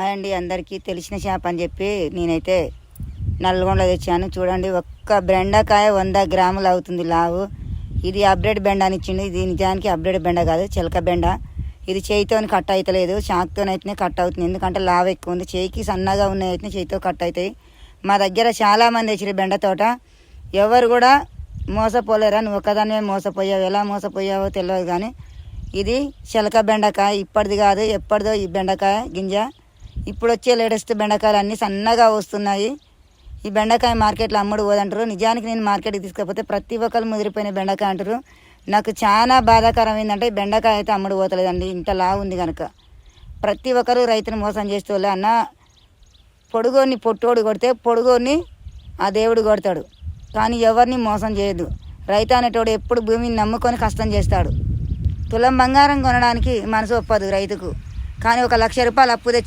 అండి అందరికీ తెలిసిన చేప అని చెప్పి నేనైతే నల్గొండ తెచ్చాను. చూడండి ఒక్క బెండకాయ వంద గ్రాములు అవుతుంది లావు. ఇది అప్డేట్ బెండ అని ఇచ్చిండు. ఇది నిజానికి అప్డేట్ బెండ కాదు చిలక బెండ. ఇది చేయితో కట్ అవుతలేదు చాకుతోనైతేనే కట్ అవుతుంది. ఎందుకంటే లావు ఎక్కువ ఉంది. చేయికి సన్నగా ఉన్నాయి అయితే చేయితో కట్ అవుతాయి. మా దగ్గర చాలామంది తెచ్చిన బెండ తోట. ఎవరు కూడా మోసపోలేరా? నువ్వు ఒక్కదానే మోసపోయావు. ఎలా మోసపోయావో తెలియదు కానీ ఇది చిలక బెండకాయ. ఇప్పటిది కాదు ఎప్పటిదో ఈ బెండకాయ గింజ. ఇప్పుడు వచ్చే లేటెస్ట్ బెండకాయలు అన్నీ సన్నగా వస్తున్నాయి. ఈ బెండకాయ మార్కెట్లో అమ్ముడు పోదంటారు. నిజానికి నేను మార్కెట్కి తీసుకపోతే ప్రతి ఒక్కరు ముదిరిపోయిన బెండకాయ అంటారు. నాకు చాలా బాధాకరం ఏంటంటే బెండకాయ అయితే అమ్ముడు పోతలేదండి. ఇంత లా ఉంది కనుక ప్రతి ఒక్కరు రైతుని మోసం చేస్తూ అన్న పొడుగోని పొట్టోడు కొడితే పొడుగోని ఆ దేవుడు కొడతాడు. కానీ ఎవరిని మోసం చేయదు రైతు అనేటోడు ఎప్పుడు భూమిని నమ్ముకొని కష్టం చేస్తాడు. తులం బంగారం కొనడానికి మనసు ఒప్పదు రైతుకు. కానీ ఒక లక్ష రూపాయలు అప్పు తెచ్చి